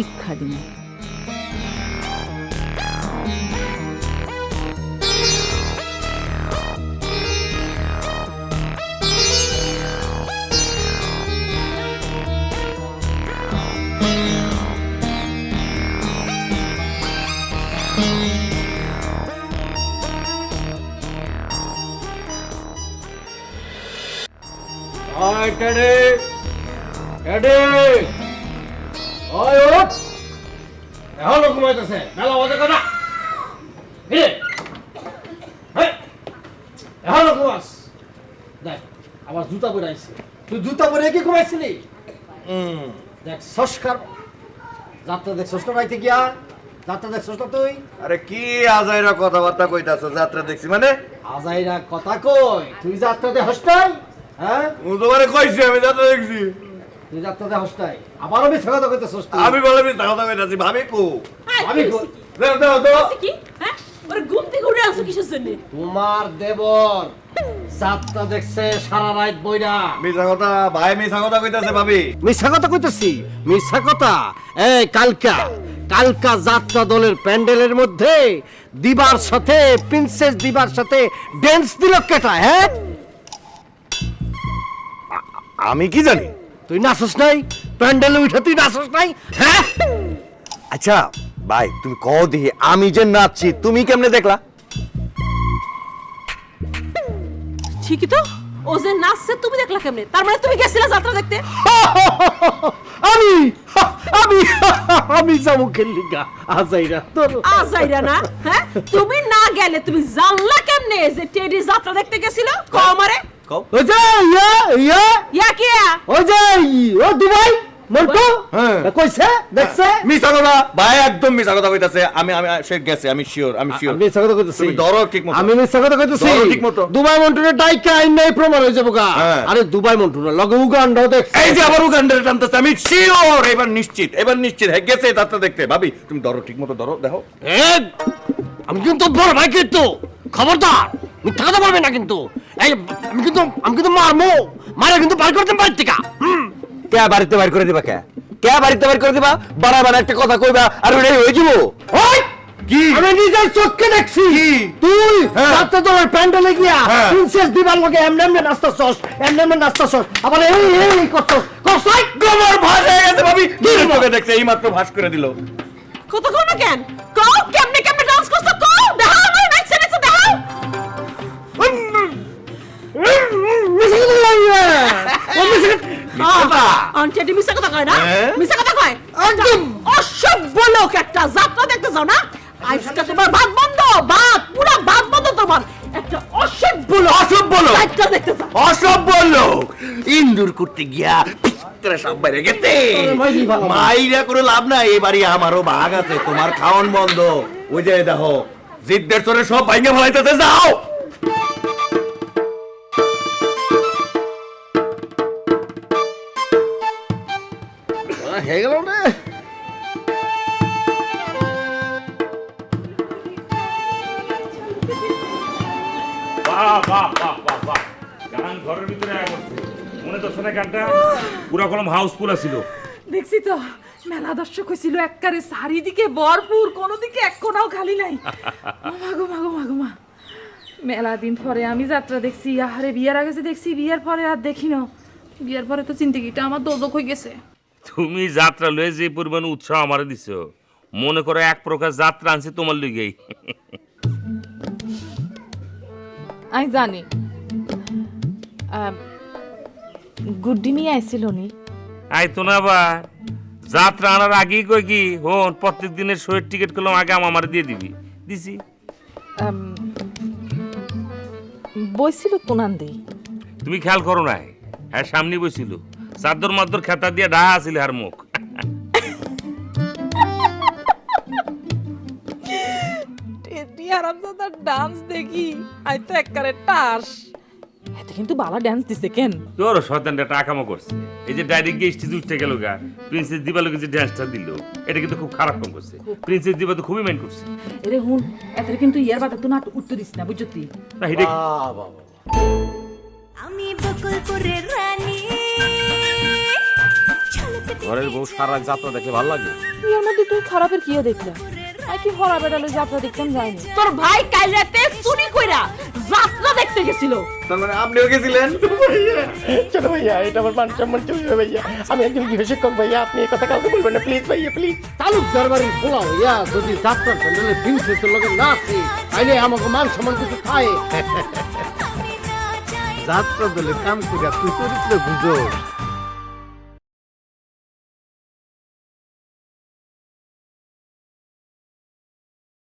শিক্ষা দিন ওই টেডি টেডি ওই ওঠ এখনও ঘুমাইতেছে মেলা হিরে এখনও ঘুমাস। দেখ আবার জুতা পরে আইছে। তুই জুতা পরে কি ঘুমাইছিলি? দেখ সংস্কার। যাত্রা দেখ সংস্কার রাইতে গিয়া যাত্রা দেখ সংস্কার তুই। আরে কি আজাইরা কথাবার্তা কইতাছ যাত্রা দেখছি মানে? আজাইরা কথা কই তুই যাত্রাতে হস্টাই হ্যাঁ? ও তোমারে কইছি আমি যাত্রা দেখছি। তুই যাত্রাতে হস্টাই আবারও মিথ্যা কথা কইতেছস আমি বলে আমি কথা কইতাছি ভাবি কো আমি কই দাও দাও দাও। কি হ্যাঁ ওর ঘুম থেকে উঠে আসো কিসের জন্য? তোমার দেবর যাত্রা দেখছে সারা রাত বইরা। মিছা কথা ভাই মিছা কথা কইতাছে ভাবি। মিথ্যা কথা কইতেছি? মিথ্যা কথা? এই কালকা। কালকা যাত্রা দলের প্যান্ডেলের মধ্যে দিবার সাথে প্রিন্সেস দিবার সাথে ড্যান্স দিল কেটা হ্যাঁ? আমি কি জানি? তুই নাচস নাই প্যান্ডেলে উঠে তুই নাচস নাই হ্যাঁ? আচ্ছা ভাই তুমি কও দিহি আমি যে নাচছি তুমি কেমনে দেখলা? ঠিকই তো ও যে নাচছে তুমি দেখলা কেমনে? তার মানে তুমি গেছিলা যাত্রা দেখতে? আমি আমি আমি যাব খেললিগা আজাইরা তোর আজাইরা না হ্যাঁ? তুমি না গেলে তুমি জানলা কেমনে যে টেডি যাত্রা দেখতে গেছিল? কমারে কও ওই যে ইয়া ইয়া। ইয়া কিয়া ওই যে ও দুবাই মন্টু। কইছে দেখছে। মিছা কথা। ভাই একদম মিছা কথা কইতাছে। আমি আমি সে গেছে আমি শিওর আমি শিওর আমি কথা কইতেছি। তুমি ধরো ঠিক মতো। আমি মিথ্যা কথা কইতেছি। ঠিক মতো। দুবাই মন্টুরে ডাইকা আইন নাই প্রমাণ যাব গা। আরে দুবাই মন্টু না লগে দেখছে। এই যে আবার উগান্ডারে টানতেছে আমি শিওর এবার নিশ্চিত এবার নিশ্চিত। হ্যাঁ গেছে যাত্রা দেখতে। ভাবি তুমি ধরো ঠিক মতো ধরো দেখো। আমি কিন্তু বড় ভাই কিন্তু। খবরদার! মিথ্যা কথা বলবে না কিন্তু। এই আমি কিন্তু আমি কিন্তু মারমু। মারে কিন্তু বার করতে পারি থেকে। হুম। কে বাড়িতে বাইর করে দিবা কে? কে বাড়িতে বাইর করে দিবা? বাড়া বাড়া একটা কথা কইবা আর ওটাই হয়ে যাব। ওই! কি? আমি নিজের চোখকে দেখছি। তুই হ্যাঁ। রাতে প্যান্ডেলে গিয়া হ্যাঁ। প্রিন্সেস দিবার লগে এমনি এমনি নাস্তা সস এমনি এমনি নাস্তা সস আবার এই এই গোবর ভাস হয়ে গেছে ভাবি। দেখছে এই মাত্র ভাস করে দিল। কত কোন কেন? কও কেমনে কেমনে ডান্স করছ? কথা? আন্টি মিছা কথা কয় না হ্যাঁ? মিছা কথা কয় একদম। অসভ্য লোক একটা যাত্রা দেখতে যাও না আজকে তোমার ভাত বন্ধ ভাত পুরো ভাত বন্ধ তোমার একটা অসভ্য লোক অসভ্য লোক। যাত্রা দেখতে যাও অসভ্য লোক ইন্দুর করতে গিয়া। মাইরা করে লাভ নাই এবারে আমারও ভাগ আছে তোমার খাওয়ান বন্ধ ওই যে দেখো জিদ্দের চরে সব ভাইঙ্গে ফেলাইতেছে যাও হয়ে গেল রে বাহ বাহ বাহ বাহ বাহ। গান ঘরের ভিতরে মনে তো শোনে গানটা? পুরা কলম হাউসফুল আছিল। দেখছি তো মেলা দর্শক হয়েছিল এককারে চারিদিকে ভরপুর কোনো দিকে এক কোনাও খালি নাই। মাগো মাগো মাগো মা মেলা দিন পরে আমি যাত্রা দেখছি আহারে বিয়ার আগে যে দেখছি বিয়ার পরে আর দেখি না বিয়ার পরে তো চিন্তিকিটা আমার দোদক হয়ে গেছে। তুমি যাত্রা লয়ে যে পরিমাণ উৎসাহ আমারে দিছো মনে করো এক প্রকার যাত্রা আনছি তোমার লিগেই। আমি জানি। গুড্ডি আইছিল নি? আই তো না আবার যাত্রা আনার আগেই কই কি হন প্রত্যেক দিনের শোয়ের টিকিট করলাম আগে আমার দিয়ে দিবি। দিছি। বইছিল কোনান দেই তুমি খেয়াল করো নাই হ্যাঁ সামনে বসছিল চাদর মাদর খেতা দিয়ে ডাহা আছিল আর মুখ হারামজাদার ডান্স দেখি আই তো এককারে টাস এতে কিন্তু বালা ডান্স দিছে কেন? তোর শয়তানটা টাকামো করছে এই যে ডাইরেক্ট গিয়ে স্টেজ উঠতে গেল গা প্রিন্সেস দিবালোকে যে ড্যান্সটা দিল এটা কিন্তু খুব খারাপ কাম করছে প্রিন্সেস দিবা তো খুবই মেন করছে এরে হুন এতে কিন্তু ইয়ার বাদে তো নাট উত্তর দিস না বুঝছ তুই না হিডে আমি বকুলপুরের ঘরের বউ সারা যাত্রা দেখলে ভালো লাগে? মধ্যে তুই খারাপের কি দেখলাম আর কি হরা বেড়ালে যাত্রা দেখতাম যাইনি তোর ভাই কাল রাতে চুরি কইরা যাত্রা দেখতে গেছিল। তার মানে আপনিও গেছিলেন? ছোট ভাইয়া এটা আমার মান সম্মান চলে যাবে ভাইয়া। আমি একজন গৃহশিক্ষক ভাইয়া আপনি এই কথা কাউকে বলবেন না প্লিজ ভাইয়া প্লিজ তালুকদার বাড়ির পোলা হইয়া যদি যাত্রার প্যান্ডেলে প্রিন্সেসের লগে না আছে তাইলে আমাকে মান সম্মান কিছু খায়। যাত্রা দলে কাম করিয়া তুই চরিত্র বুঝো